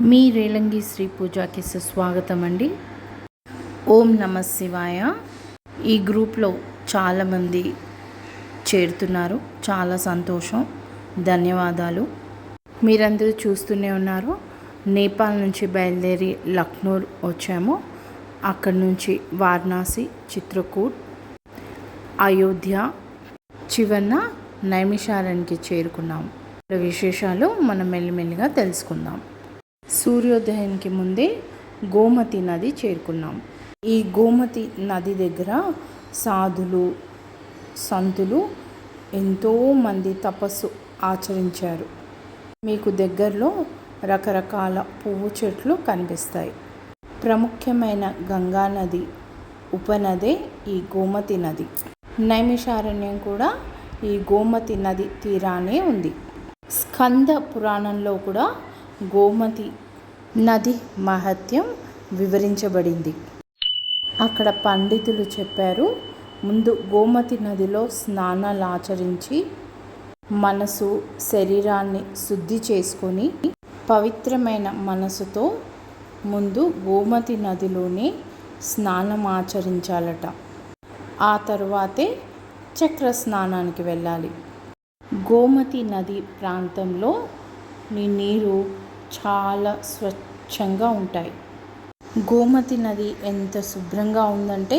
మీ రేలంగి శ్రీ పూజాకి సుస్వాగతం అండి ఓం నమ శివాయ. ఈ గ్రూప్లో చాలామంది చేరుతున్నారు. చాలా సంతోషం. ధన్యవాదాలు. మీరందరూ చూస్తూనే ఉన్నారు. నేపాల్ నుంచి బయలుదేరి లక్నో వచ్చాము. అక్కడి నుంచి వారణాసి చిత్రకూట్ అయోధ్య చివరన నైమిషారానికి చేరుకున్నాం. విశేషాలు మనం మెల్లిమెల్లిగా తెలుసుకుందాం. సూర్యోదయానికి ముందే గోమతి నది చేరుకున్నాం. ఈ గోమతి నది దగ్గర సాధులు సంతులు ఎంతోమంది తపస్సు ఆచరించారు. మీకు దగ్గరలో రకరకాల పువ్వు చెట్లు కనిపిస్తాయి. ప్రముఖమైన గంగా నది ఉపనదే ఈ గోమతి నది. నైమిషారణ్యం కూడా ఈ గోమతి నది తీరానే ఉంది. స్కంద పురాణంలో కూడా గోమతి నది మహత్యం వివరించబడింది. అక్కడ పండితులు చెప్పారు ముందు గోమతి నదిలో స్నానాలు ఆచరించి మనసు శరీరాన్ని శుద్ధి చేసుకొని పవిత్రమైన మనసుతో ముందు గోమతి నదిలోనే స్నానం ఆచరించాలట. ఆ తరువాతే చక్ర స్నానానికి వెళ్ళాలి. గోమతి నది ప్రాంతంలో నీ నీరు చాలా స్వచ్ఛంగా ఉంటాయి. గోమతి నది ఎంత శుభ్రంగా ఉందంటే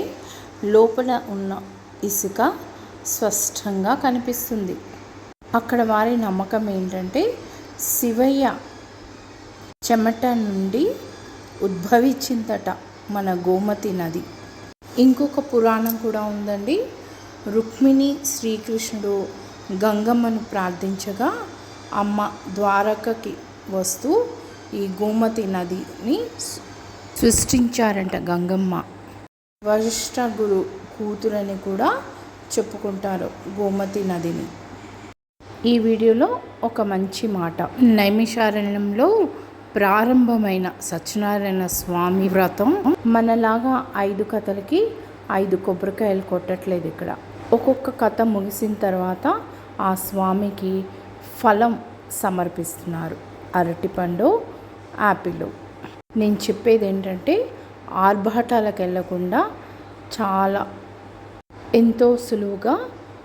లోపల ఉన్న ఇసుక స్పష్టంగా కనిపిస్తుంది. అక్కడ వారి నమ్మకం ఏంటంటే శివయ్య చెమట నుండి ఉద్భవించిందట మన గోమతి నది. ఇంకొక పురాణం కూడా ఉందండి. రుక్మిణి శ్రీకృష్ణుడు గంగమ్మను ప్రార్థించగా అమ్మ ద్వారకకి వస్తూ ఈ గోమతి నదిని సృష్టించారంట గంగమ్మ. వశిష్ఠ గురు కూతురని కూడా చెప్పుకుంటారు గోమతి నదిని. ఈ వీడియోలో ఒక మంచి మాట. నైమిషారణ్యంలో ప్రారంభమైన సత్యనారాయణ స్వామి వ్రతం మనలాగా ఐదు కథలకి ఐదు కొబ్బరికాయలు కొట్టట్లేదు ఇక్కడ. ఒక్కొక్క కథ ముగిసిన తర్వాత ఆ స్వామికి ఫలం సమర్పిస్తున్నారు. అరటిపండు యాపిల్ నేను చెప్పేది ఏంటంటే ఆర్భాటాలకు వెళ్ళకుండా చాలా ఎంతో సులువుగా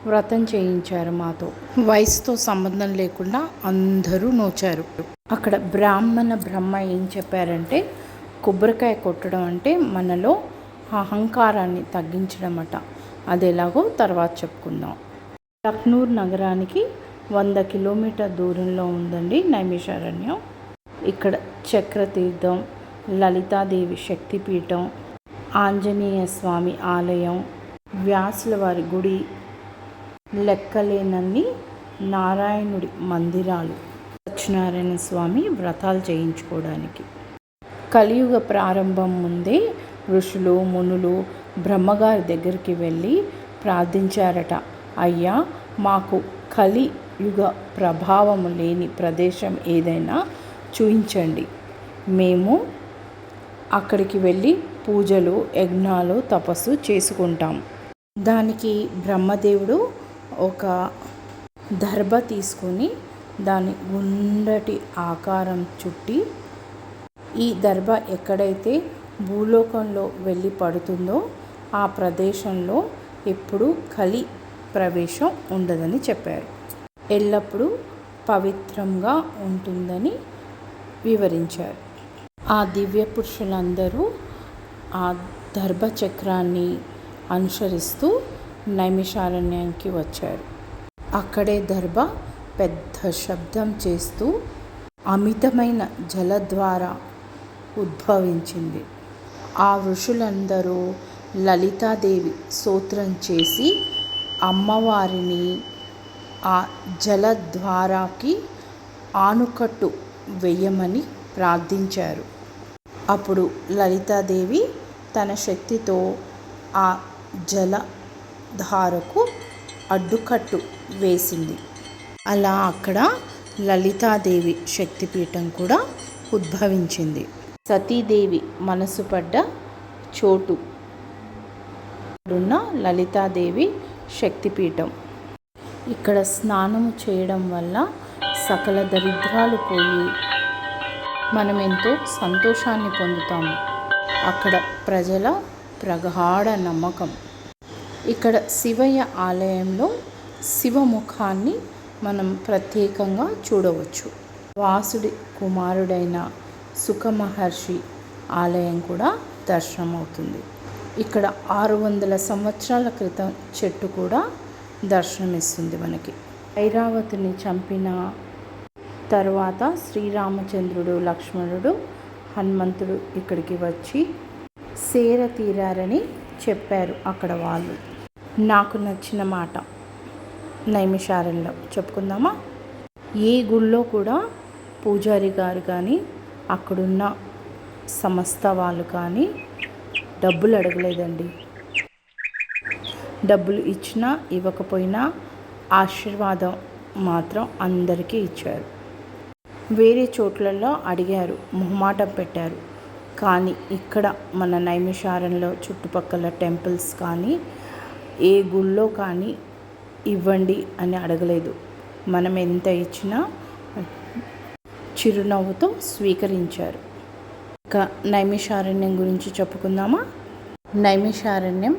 వ్రతం చేయించారు మాతో. వయసుతో సంబంధం లేకుండా అందరూ నోచారు. అక్కడ బ్రాహ్మణ బ్రహ్మ ఏం చెప్పారంటే కొబ్బరికాయ కొట్టడం అంటే మనలో అహంకారాన్ని తగ్గించడం అట అది ఎలాగో తర్వాత చెప్పుకుందాం. లక్నూర్ నగరానికి వంద కిలోమీటర్ దూరంలో ఉందండి నైమిషారణ్యం. ఇక్కడ చక్రతీర్థం లలితాదేవి శక్తిపీఠం ఆంజనేయ స్వామి ఆలయం వ్యాసుల వారి గుడి లెక్కలేనన్ని నారాయణుడి మందిరాలు. సత్యనారాయణ స్వామి వ్రతాలు చేయించుకోవడానికి. కలియుగ ప్రారంభం ముందే ఋషులు మునులు బ్రహ్మగారి దగ్గరికి వెళ్ళి ప్రార్థించారట అయ్యా మాకు కలియుగ ప్రభావము లేని ప్రదేశం ఏదైనా చూపించండి మేము అక్కడికి వెళ్ళి పూజలు యజ్ఞాలు తపస్సు చేసుకుంటాం. దానికి బ్రహ్మదేవుడు ఒక దర్భ తీసుకొని దాని గుండటి ఆకారం చుట్టి ఈ దర్భ ఎక్కడైతే భూలోకంలో వెళ్ళి పడుతుందో ఆ ప్రదేశంలో ఎప్పుడు కలి ప్రవేశం ఉండదని చెప్పారు. ఎల్లప్పుడూ పవిత్రంగా ఉంటుందని వివరించారు. ఆ దివ్య పురుషులందరూ ఆ దర్భచక్రాన్ని అనుసరిస్తూ నైమిషారణ్యానికి వచ్చారు. అక్కడే దర్భ పెద్ద శబ్దం చేస్తూ అమితమైన జల ద్వారా ఉద్భవించింది. ఆ ఋషులందరూ లలితాదేవి స్తోత్రం చేసి అమ్మవారిని ఆ జలద్వారాకి ఆనుకట్టు వేయమని ప్రార్థించారు. అప్పుడు లలితాదేవి తన శక్తితో ఆ జలధారకు అడ్డుకట్టు వేసింది. అలా అక్కడ లలితాదేవి శక్తిపీఠం కూడా ఉద్భవించింది. సతీదేవి మనసు పడ్డ చోటు. ఉన్న లలితాదేవి శక్తిపీఠం. ఇక్కడ స్నానం చేయడం వల్ల సకల దరిద్రాలు పోయి మనం ఎంతో సంతోషాన్ని పొందుతాము. అక్కడ ప్రజల ప్రగాఢ నమ్మకం. ఇక్కడ శివయ్య ఆలయంలో శివముఖాన్ని మనం ప్రత్యేకంగా చూడవచ్చు. వాసుడి కుమారుడైన సుఖమహర్షి ఆలయం కూడా దర్శనమవుతుంది. ఇక్కడ ఆరు వందల సంవత్సరాల క్రితం చెట్టు కూడా దర్శనమిస్తుంది మనకి. ఐరావతిని చంపిన తరువాత శ్రీరామచంద్రుడు లక్ష్మణుడు హనుమంతుడు ఇక్కడికి వచ్చి సేర తీరారని చెప్పారు అక్కడ వాళ్ళు. నాకు నచ్చిన మాట నైమిషారంలో చెప్పుకుందామా? ఏ గుళ్ళో కూడా పూజారి గారు కానీ అక్కడున్న సంస్థ వాళ్ళు కానీ డబ్బులు అడగలేదండి. డబ్బులు ఇచ్చినా ఇవ్వకపోయినా ఆశీర్వాదం మాత్రం అందరికీ ఇచ్చారు. వేరే చోట్లలో అడిగారు మొహమాటం పెట్టారు. కానీ ఇక్కడ మన నైమిషారంలో చుట్టుపక్కల టెంపుల్స్ కానీ ఏ గుళ్ళో కానీ ఇవ్వండి అని అడగలేదు. మనం ఎంత ఇచ్చినా చిరునవ్వుతో స్వీకరించారు. ఇక నైమిషారణ్యం గురించి చెప్పుకుందామా? నైమిషారణ్యం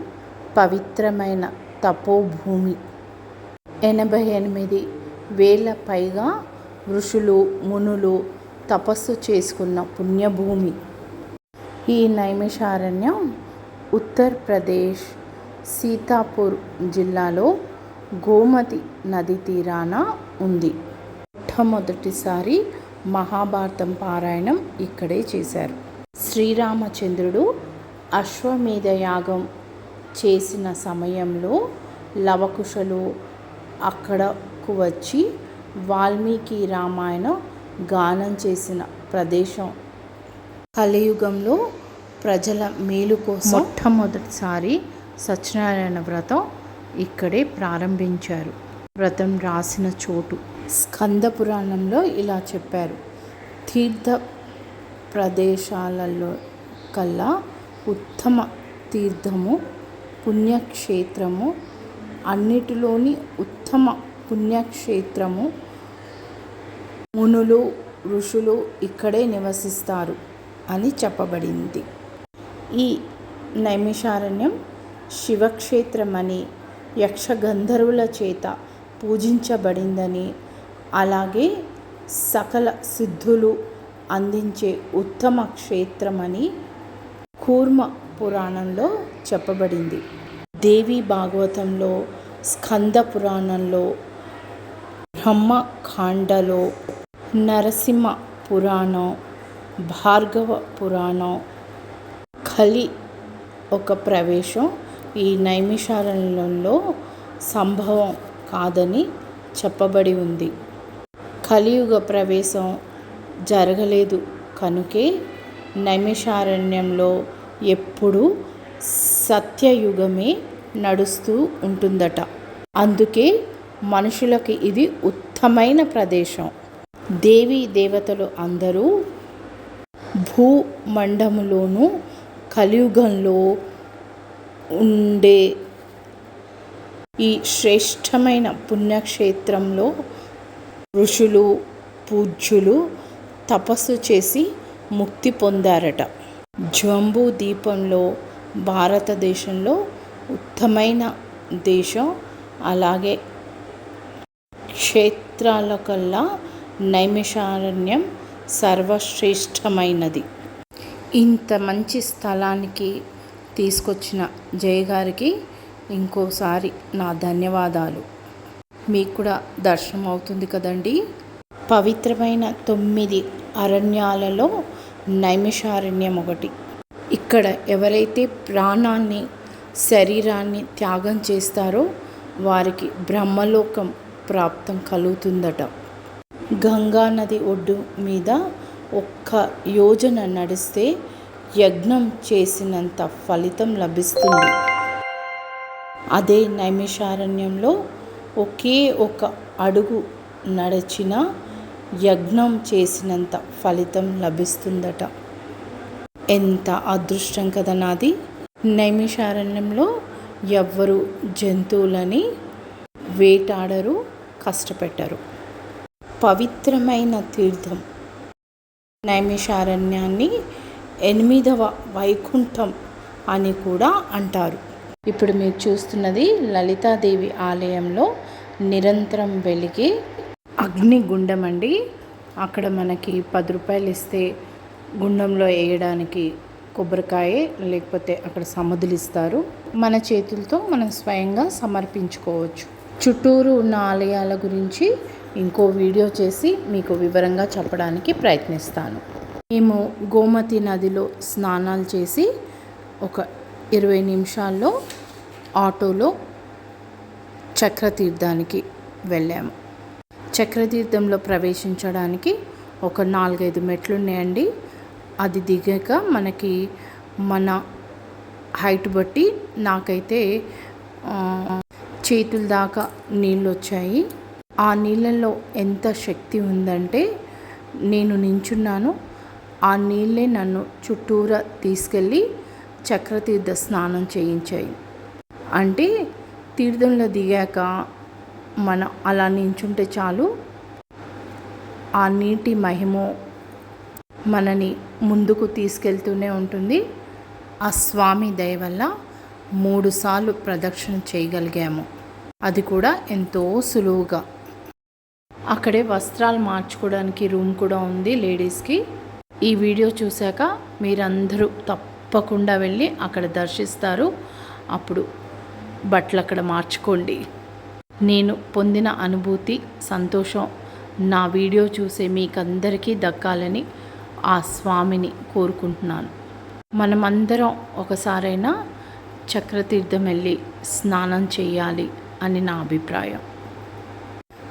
పవిత్రమైన తపోభూమి. ఎనభై ఎనిమిది వేల పైగా ఋషులు మునులు తపస్సు చేసుకున్న పుణ్యభూమి. ఈ నైమిషారణ్యం ఉత్తరప్రదేశ్ సీతాపూర్ జిల్లాలో గోమతి నది తీరాన ఉంది. మొట్టమొదటిసారి మహాభారతం పారాయణం ఇక్కడే చేశారు. శ్రీరామచంద్రుడు అశ్వమేధ యాగం చేసిన సమయంలో లవకుశలు అక్కడకు వచ్చి వాల్మీకి రామాయణం గానం చేసిన ప్రదేశం. కలియుగంలో ప్రజల మేలు కోసం మొట్టమొదటిసారి సత్యనారాయణ వ్రతం ఇక్కడే ప్రారంభించారు. వ్రతం రాసిన చోటు స్కంద పురాణంలో ఇలా చెప్పారు. తీర్థ ప్రదేశాలలో కల్లా ఉత్తమ తీర్థము పుణ్యక్షేత్రము అన్నిటిలోని ఉత్తమ పుణ్యక్షేత్రము. మునులు ఋషులు ఇక్కడే నివసిస్తారు అని చెప్పబడింది. ఈ నైమిషారణ్యం శివక్షేత్రమని యక్షగంధర్వుల చేత పూజించబడిందని అలాగే సకల సిద్ధులు అందించే ఉత్తమ క్షేత్రమని కూర్మ పురాణంలో చెప్పబడింది. దేవి భాగవతంలో స్కంద పురాణంలో బ్రహ్మకాండలో నరసింహ పురాణం భార్గవ పురాణం కలి ఒక ప్రవేశం ఈ నైమిషారణ్యంలో సంభవం కాదని చెప్పబడి ఉంది. కలియుగ ప్రవేశం జరగలేదు. కనుకే నైమిషారణ్యంలో ఎప్పుడూ సత్యయుగమే నడుస్తూ ఉంటుందట. అందుకే మనుషులకి ఇది ఉత్తమైన ప్రదేశం. దేవి దేవతలు అందరూ భూమండములోనూ కలియుగంలో ఉండే ఈ శ్రేష్టమైన పుణ్యక్షేత్రంలో ఋషులు పూజ్యులు తపస్సు చేసి ముక్తి పొందారట. జంబూ దీపంలో భారతదేశంలో ఉత్తమైన దేశం అలాగే క్షేత్రాల కల్లా నైమిషారణ్యం సర్వశ్రేష్టమైనది. ఇంత మంచి స్థలానికి తీసుకొచ్చిన జయగారికి ఇంకోసారి నా ధన్యవాదాలు. మీకు కూడా దర్శనం అవుతుంది కదండి. పవిత్రమైన తొమ్మిది అరణ్యాలలో నైమిషారణ్యం ఒకటి ఇక్కడ ఎవరైతే ప్రాణాన్ని శరీరాన్ని త్యాగం చేస్తారో వారికి బ్రహ్మలోకం ప్రాప్తం కలుగుతుందట. గంగా నది ఒడ్డు మీద ఒక్క యోజన నడిస్తే యజ్ఞం చేసినంత ఫలితం లభిస్తుంది. అదే నైమిషారణ్యంలో ఒకే ఒక అడుగు నడిచిన యజ్ఞం చేసినంత ఫలితం లభిస్తుందట. ఎంత అదృష్టం కదా నాది. నైమిషారణ్యంలో ఎవ్వరు జంతువులని వేటాడరు కష్టపెట్టరు. పవిత్రమైన తీర్థం. నైమిషారణ్యాన్ని ఎనిమిదవ వైకుంఠం అని కూడా అంటారు. ఇప్పుడు మీరు చూస్తున్నది లలితాదేవి ఆలయంలో నిరంతరం వెలిగే అగ్నిగుండం అండి. అక్కడ మనకి పది రూపాయలు ఇస్తే గుండంలో వేయడానికి కొబ్బరికాయ లేకపోతే అక్కడ సముదులు ఇస్తారు. మన చేతులతో మనం స్వయంగా సమర్పించుకోవచ్చు. చుట్టూరు ఉన్న ఆలయాల గురించి ఇంకో వీడియో చేసి మీకు వివరంగా చెప్పడానికి ప్రయత్నిస్తాను. మేము గోమతి నదిలో స్నానాలు చేసి ఒక ఇరవై నిమిషాల్లో ఆటోలో చక్రతీర్థానికి వెళ్ళాము. చక్రతీర్థంలో ప్రవేశించడానికి ఒక నాలుగైదు మెట్లు ఉన్నాయండి. అది దిగాక మనకి మన హైట్ బట్టి నాకైతే చేతుల దాకా నీళ్ళు వచ్చాయి. ఆ నీళ్ళల్లో ఎంత శక్తి ఉందంటే నేను నించున్నాను. ఆ నీళ్ళే నన్ను చుట్టూరా తీసుకెళ్ళి చక్రతీర్థ స్నానం చేయించాయి. అంటే తీర్థంలో దిగాక మనం అలా నించుంటే చాలు. ఆ నీటి మహిమో మనని ముందుకు తీసుకెళ్తూనే ఉంటుంది. ఆ స్వామి దయ వల్ల మూడుసార్లు ప్రదక్షిణ చేయగలిగాము. అది కూడా ఎంతో సులువుగా. అక్కడే వస్త్రాలు మార్చుకోవడానికి రూమ్ కూడా ఉంది లేడీస్కి. ఈ వీడియో చూశాక మీరందరూ తప్పకుండా వెళ్ళి అక్కడ దర్శిస్తారు. అప్పుడు బట్టలు అక్కడ మార్చుకోండి. నేను పొందిన అనుభూతి సంతోషం నా వీడియో చూసే మీకందరికీ దక్కాలని ఆ స్వామిని కోరుకుంటున్నాను. మనమందరం ఒకసారైనా చక్రతీర్థం వెళ్ళి స్నానం చేయాలి అని నా అభిప్రాయం.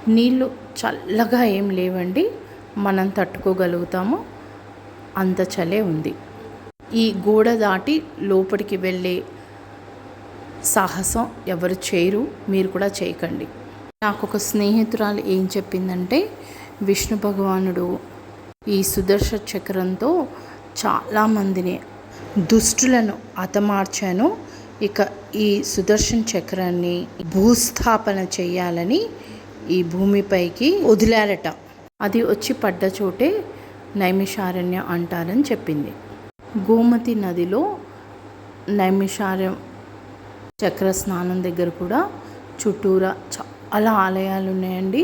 నీళ్ళు చల్లగా ఏం లేవండి మనం తట్టుకోగలుగుతాము. అంత చలే ఉంది. ఈ గోడ దాటి లోపలికి వెళ్ళే సాహసం ఎవరు చేయరు మీరు కూడా చేయకండి. నాకు ఒక స్నేహితురాలు ఏం చెప్పిందంటే విష్ణు భగవానుడు ఈ సుదర్శ చక్రంతో చాలామందిని దుష్టులను హతమార్చాను. ఇక ఈ సుదర్శన్ చక్రాన్ని భూస్థాపన చేయాలని ఈ భూమిపైకి వదిలారట. అది వచ్చి పడ్డ చోటే నైమిషారణ్య అంటారని చెప్పింది. గోమతి నదిలో నైమిషారం చక్ర స్నానం దగ్గర కూడా చుట్టూరా చాలా ఆలయాలు ఉన్నాయండి.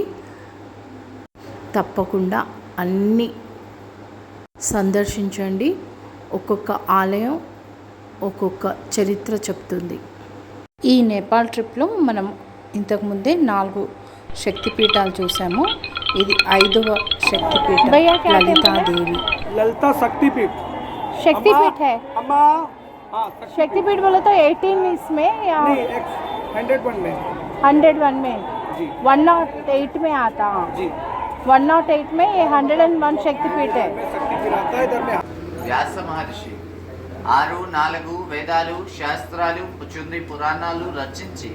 తప్పకుండా అన్నీ సందర్శించండి. ఒక్కొక్క ఆలయం ఒక్కొక్క చరిత్ర చెప్తుంది. ఈ నేపాల్ ట్రిప్లో మనం ఇంతకుముందే నాలుగు శక్తిపీఠాలు చూసాము. ఇది ఐదవ శక్తిపీఠం లలితాదేవి. లలితా శక్తిపీఠ. శక్తిపీఠ. शक्तिपीठ बोले तो 18 इसमें या हंड्रेड वन में 101 में जी 108 में आता जी 108 में ये 101 शक्तिपीठ है में शक्तिपीठ आता है इधर में వ్యాస మహర్షి ఆరు నాలుగు వేదాలు శాస్త్రాలు పుచుంది పురాణాలు రచించి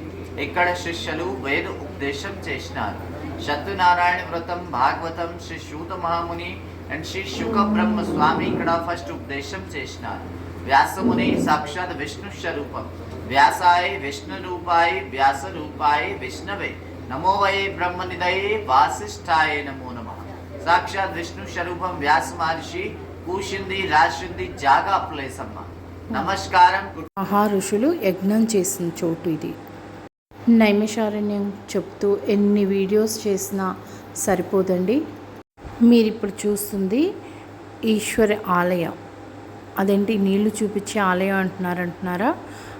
ఇక్కడ శిష్యులు వేద ఉపదేశం చేసినారు సత్యనారాయణ వ్రతం భాగవతం శ్రీ శూత మహాముని అండ్ శ్రీ శుక బ్రహ్మ స్వామి ఇక్కడ ఫస్ట్ ఉపదేశం చేసినారు వ్యాసముని సాక్షాత్ విష్ణు స్వరూపం. వ్యాసాయ విష్ణు రూపాయ వ్యాస రూపాయ విష్ణవే. నమో వై బ్రహ్మనిదయే వాసిష్ఠాయ నమో నమ. సాక్షాత్ విష్ణు స్వరూపం వ్యాస మహర్షి కూషింది రాసింది జాగా ప్లేస్ అమ్మ నమస్కారం. గుడ్ మహా ఋషులు యజ్ఞం చేసిన చోటు ఇది. నైమిషారణ్యం చెప్తూ ఎన్ని వీడియోస్ చేసినా సరిపోదండి. మీరు ఇప్పుడు చూస్తుంది ఈశ్వర ఆలయం. అదేంటి నీళ్ళు చూపించే ఆలయం అంటున్నారు అంటున్నారా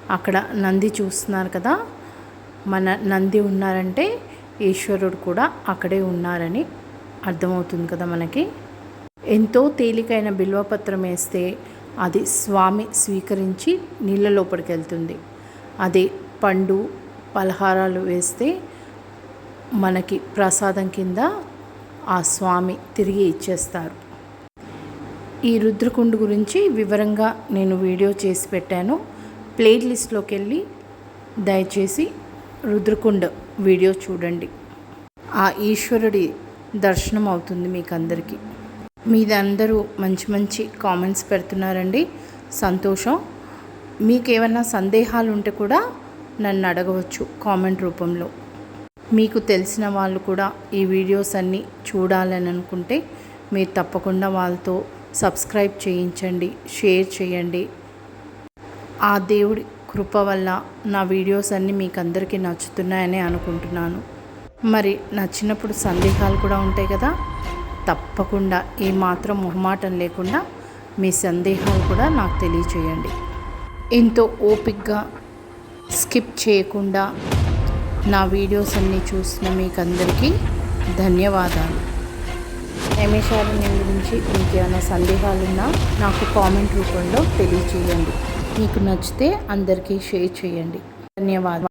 అక్కడ నంది చూస్తున్నారు కదా? మన నంది ఉన్నారంటే ఈశ్వరుడు కూడా అక్కడే ఉన్నారని అర్థమవుతుంది కదా మనకి? ఎంతో తేలికైన బిల్వపత్రం వేస్తే అది స్వామి స్వీకరించి నీళ్ళ లోపలికి వెళ్తుంది. అదే పండు పలహారాలు వేస్తే మనకి ప్రసాదం కింద ఆ స్వామి తిరిగి ఇచ్చేస్తారు. ఈ రుద్రకుండు గురించి వివరంగా నేను వీడియో చేసి పెట్టాను. ప్లేట్ లిస్ట్లోకి వెళ్ళి దయచేసి రుద్రకుండ వీడియో చూడండి. ఆ ఈశ్వరుడి దర్శనం అవుతుంది మీకు అందరికీ మీదందరూ మంచి మంచి కామెంట్స్ పెడుతున్నారండి. సంతోషం. మీకు ఏమైనా సందేహాలు ఉంటే కూడా నన్ను అడగవచ్చు కామెంట్ రూపంలో. మీకు తెలిసిన వాళ్ళు కూడా ఈ వీడియోస్ అన్నీ చూడాలని అనుకుంటే మీరు తప్పకుండా వాళ్ళతో సబ్స్క్రైబ్ చేయించండి షేర్ చేయండి. ఆ దేవుడి కృప వల్ల నా వీడియోస్ అన్నీ మీకు అందరికీ నచ్చుతున్నాయని అనుకుంటున్నాను. మరి నచ్చినప్పుడు సందేహాలు కూడా ఉంటాయి కదా? తప్పకుండా ఏమాత్రం మొహమాటం లేకుండా మీ సందేహాలు కూడా నాకు తెలియచేయండి. ఎంతో ఓపిక్గా స్కిప్ చేయకుండా నా వీడియోస్ అన్నీ చూసిన మీకు అందరికీ ధన్యవాదాలు. నైమిషారణ్యం గురించి ఇంకేమైనా సందేహాలున్నా నాకు కామెంట్ రూపంలో తెలియచేయండి. మీకు నచ్చితే అందరికీ షేర్ చేయండి. ధన్యవాదాలు.